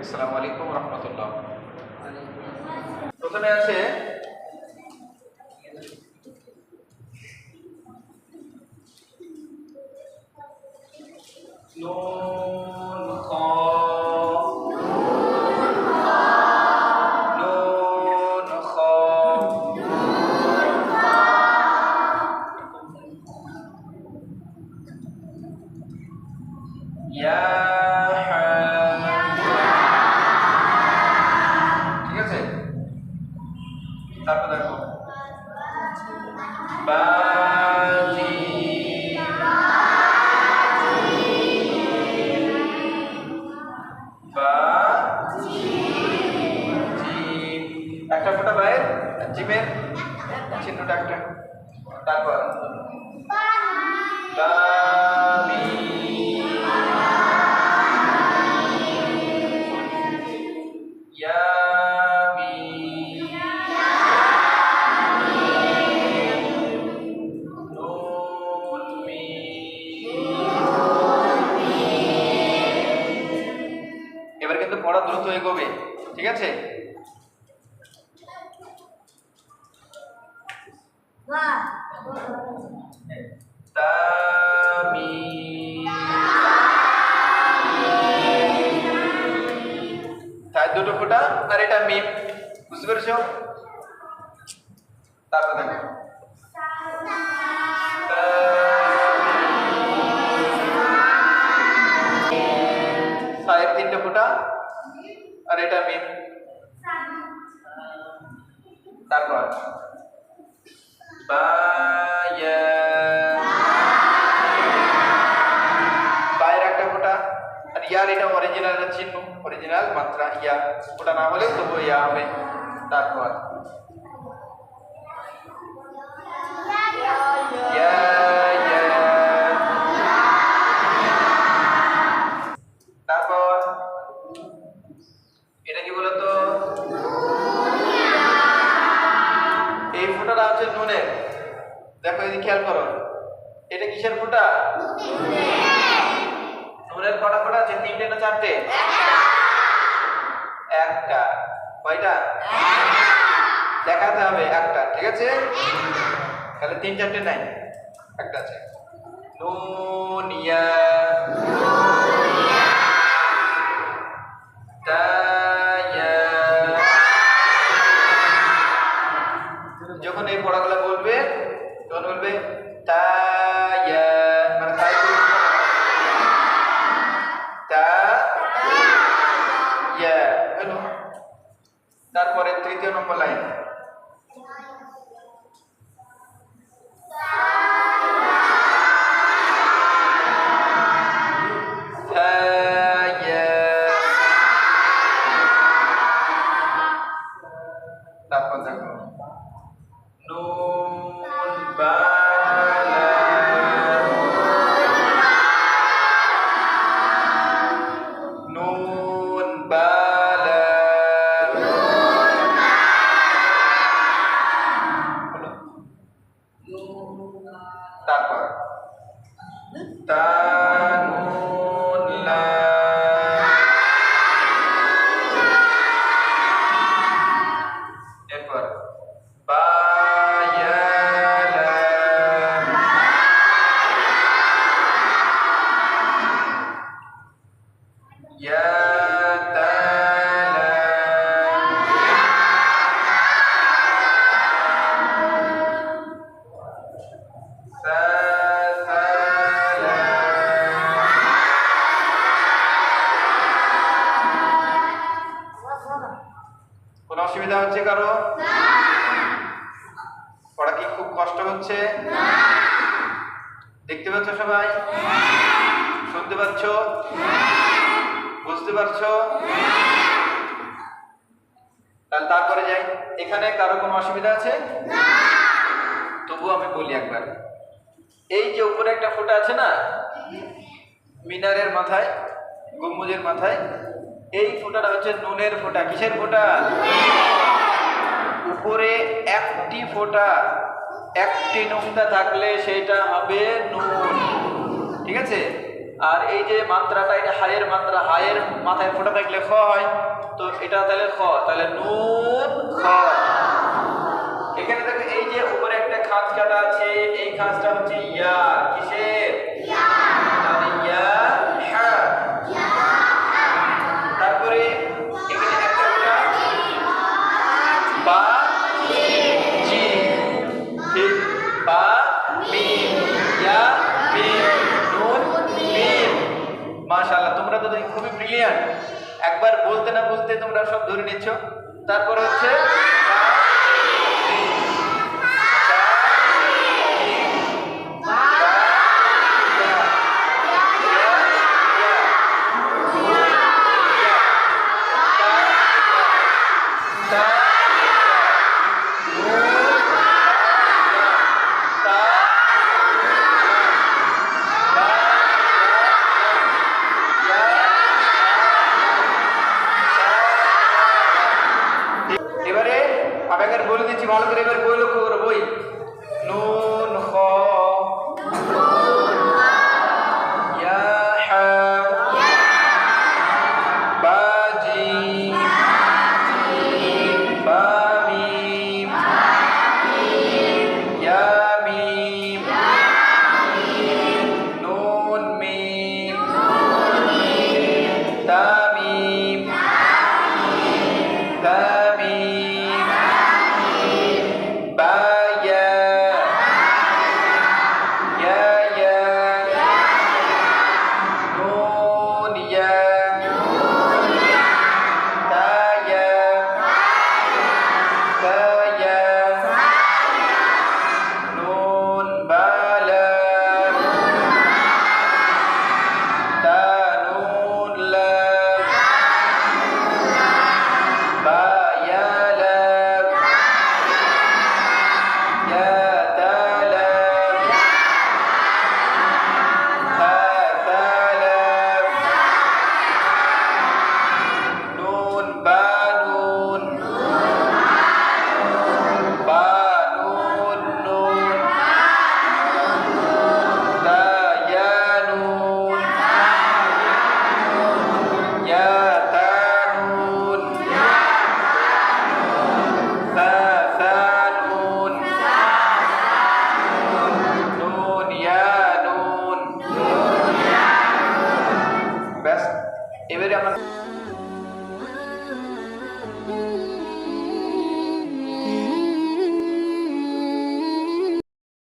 আসসালামু আলাইকুম রহমতুল্লাহ প্রথমে আছে নুন ইয়া পড়া দ্রুত এগোবে ঠিক আছে? দুটো ফোঁটা আর এটা মিম বুঝতে পেরেছ? তারপর ইয়ার এটা অরিজিনাল চিহ্ন অরিজিনাল মাত্রা ইয়া, ওটা না হলেও তবু ইয়া হবে। তারপর। তারপর। এটা কি বলতো? এই হচ্ছে দেখো এদিকে খেয়াল করো। এটা কিসের ফোঁটা? নুনের কটা ফোঁটা আছে? তিনটে না চারটে? একটা। কয়টা? দেখাতে হবে একটা ঠিক আছে? তাহলে তিন চারটে নাই একটা আছে। নুনিয়া। তায়া তারপর তানুন কোনো অসুবিধা হচ্ছে কারও? পড়া কি খুব কষ্ট হচ্ছে? দেখতে পাচ্ছ সবাই? শুনতে পাচ্ছ? বুঝতে পারছ? তাহলে তারপরে যাই। এখানে কারও কোনো অসুবিধা আছে? তবু আমি বলি একবার। এই যে উপরে একটা ফোটা আছে না, মিনারের মাথায়, গম্বুজের মাথায়, এই ফোটাটা হচ্ছে নুনের ফোটা। কিসের ফোটা? উপরে একটি ফোটা, একটি নুনটা থাকলে সেটা হবে নুন। ঠিক আছে? আর এই যে মাত্রাটা, এটা হায়ের মাত্রা, হায়ের মাথায় ফোটা থাকলে খ হয়। তো এটা তাহলে খ, তাহলে নুন, খ। এখানে দেখো এই যে উপরে একটা খাঁজ কাটা আছে, এই খাঁজ তো তুমি ব্রিলিয়ান্ট একবার বলতে না বলতে তোমরা সব ধরে নিচ্ছ। তারপর হচ্ছে কল করে এবার বললো ഇവരവർ